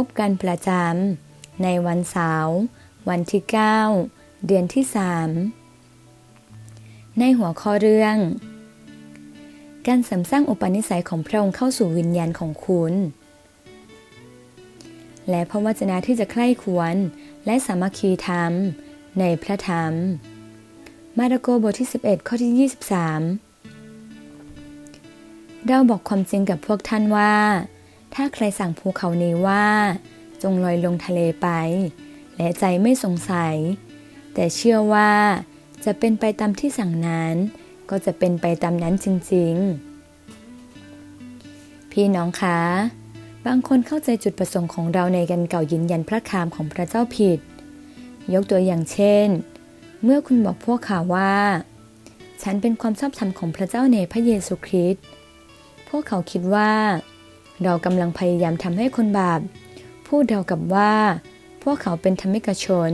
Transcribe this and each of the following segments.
พบกันประจำในวันเสาร์วันที่ 9 เดือนที่ 3 ในหัวข้อเรื่อง การเสริมสร้างอุปนิสัยของพระองค์เข้าสู่วิญญาณของคุณ และพระวจนะที่จะใคร่ควรและสามัคคีธรรมในพระธรรม มาระโกบทที่ 11 ข้อที่ 23 เราบอกความจริงกับพวกท่านว่า ถ้าใครสั่งภูเขานี้ว่า จงลอยลงทะเลไป และใจไม่สงสัย แต่เชื่อว่าจะเป็นไปตามที่สั่งนั้น ก็จะเป็นไปตามนั้นจริง ๆ พี่น้องคะ บางคนเข้าใจจุดประสงค์ของเราในการเก่ายืนยันพระคามของพระเจ้าผิด ยกตัวอย่างเช่น เมื่อคุณบอกพวกข่าวว่า ฉันเป็นความชอบธรรมของพระเจ้าในพระเยซูคริสต์ พวกเขาคิดว่า เรากำลังพยายามทำให้คนบาปพูดเรากับว่า พวกเขาเป็นธรรมิกชน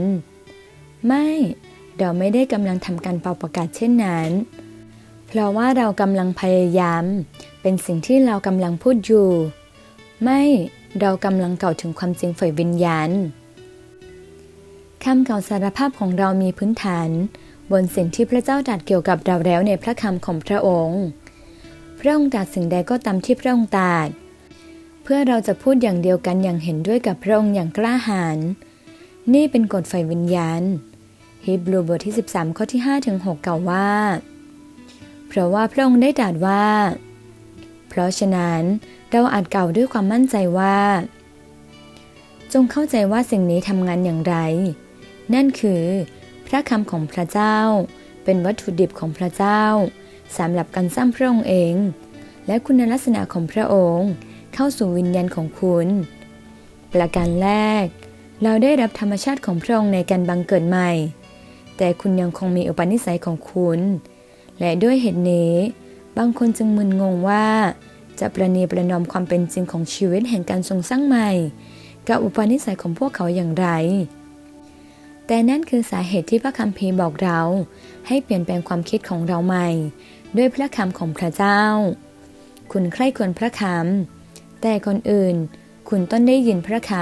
ไม่เราไม่ได้กำลังทำการเป่าประกาศเช่นนั้น เพราะว่าเรากำลังพยายาม เป็นสิ่งที่เรากำลังพูดอยู่ ไม่เรากำลังเก่าถึงความจริงฝ่ายวิญญาณคำเก่าสารภาพของเรามีพื้นฐาน บนสิ่งที่พระเจ้าตรัสเกี่ยวกับเราแล้วในพระคำของพระองค์ พระองค์ตรัสสิ่งใดก็ตามที่พระองค์ตรัส พื่อเราจะพูดอย่างเดียวกันอย่างเห็นด้วยกับพระองค์อย่างกล้าหาญนี่เป็นกฎไฟวิญญาณฮีบรูบทที่ 13 ข้อที่ 5 ถึง 6 กล่าวว่า เพราะว่าพระองค์ได้ตรัสว่า เพราะฉะนั้นเราอาจกล่าวด้วยความมั่นใจว่า จงเข้าใจว่าสิ่งนี้ทำงานอย่างไร นั่นคือ พระคำของพระเจ้า เป็นวัตถุดิบของพระเจ้าสำหรับการสร้างพระองค์เอง และคุณลักษณะของพระองค์ เข้าสู่วิญญาณของคุณ ประการแรก เราได้รับธรรมชาติของพระองค์ในการบังเกิดใหม่ แต่คุณยังคงมีอุปนิสัยของคุณ และด้วยเหตุนี้ บางคนจึงมึนงงว่า จะประนีประนอมความเป็นจริงของชีวิตแห่งการทรงสร้างใหม่ กับอุปนิสัยของพวกเขาอย่างไร แต่นั่นคือสาเหตุที่พระคัมภีร์บอกเรา ให้เปลี่ยนแปลงความคิดของเราใหม่ ด้วยพระคำของพระเจ้าคุณใคร่ควรพระคำ แต่ก่อนอื่น คุณต้องได้ยินพระค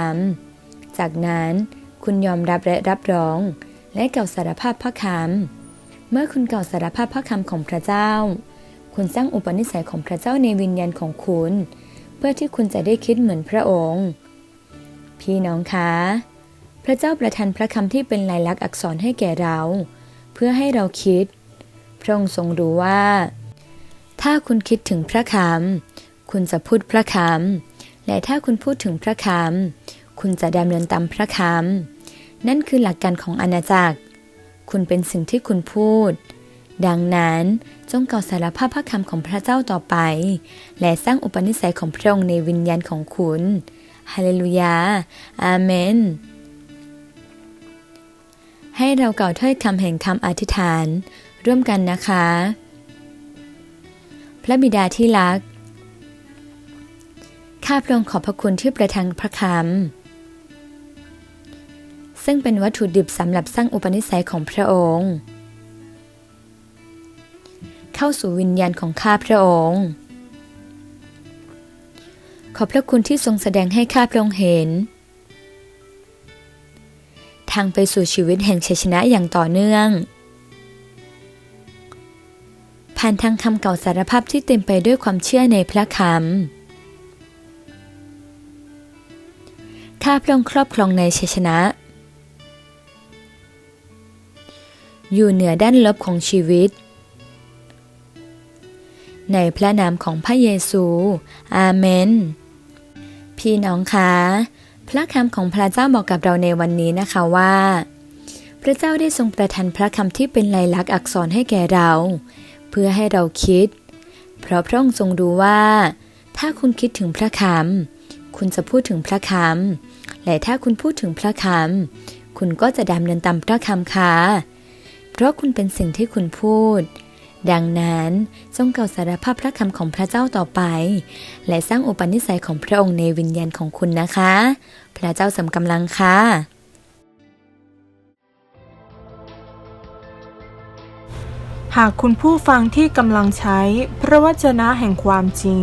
ำ จากนั้นคุณยอมรับและรับรอง และเก่าสารภาพพระคำ เมื่อคุณเก่าสารภาพพระคำของพระเจ้า คุณสร้างอุปนิสัยของพระเจ้าในวิญญาณของคุณ เพื่อที่คุณจะได้คิดเหมือนพระองค์ พี่น้องคะ พระเจ้าประทานพระคำที่เป็นลายลักษณ์อักษรให้แก่เรา เพื่อให้เราคิด พระองค์ทรงรู้ว่า ถ้าคุณคิดถึงพระคำ คุณจะพูดพระคำและถ้าคุณพูดถึงพระคำคุณจะดำเนินตามพระคำนั่นคือหลักการของอาณาจักร คุณเป็นสิ่งที่คุณพูด ดังนั้นจงเก่าสารภาพพระคำของพระเจ้าต่อไป และสร้างอุปนิสัยของพระองค์ในวิญญาณของคุณฮาเลลูยา อาเมน ให้เรากล่าวถ้อยคำแห่งคำอธิษฐาน ร่วมกันนะคะ พระบิดาที่รัก ข้าพระองค์ขอบพระคุณที่ประทานพระคำซึ่งเป็นวัตถุดิบสำหรับสร้างอุปนิสัยของพระองค์ เข้าสู่วิญญาณของข้าพระองค์ ขอบพระคุณที่ทรงแสดงให้ข้าพระองค์เห็น ทางไปสู่ชีวิตแห่งชัยชนะอย่างต่อเนื่องผ่านทางคำเก่าสารภาพที่เต็มไปด้วยความเชื่อในพระคำ ข้าพระองค์ครอบครองในชัยชนะ อยู่เหนือด้านลบของชีวิต ในพระนามของพระเยซู อาเมน พี่น้องคะพระคำของพระเจ้าบอกกับเราในวันนี้นะคะว่า พระเจ้าได้ทรงประทานพระคำที่เป็นลายลักษณ์อักษรให้แก่เรา เพื่อให้เราคิด เพราะพระองค์ทรงรู้ว่า ถ้าคุณคิดถึงพระคำคุณจะพูดถึงพระค และถ้าคุณพูดถึงพระคำคุณก็จะดำเนินตามพระคำค่ะเพราะคุณเป็นสิ่งที่คุณพูด ดังนั้นจงเก่าสารภาพพระคำของพระเจ้าต่อไป และสร้างอุปนิสัยของพระองค์ในวิญญาณของคุณนะคะ พระเจ้าสำกำลังค่ะหากคุณผู้ฟังที่กำลังใช้พระวจนะแห่งความจริง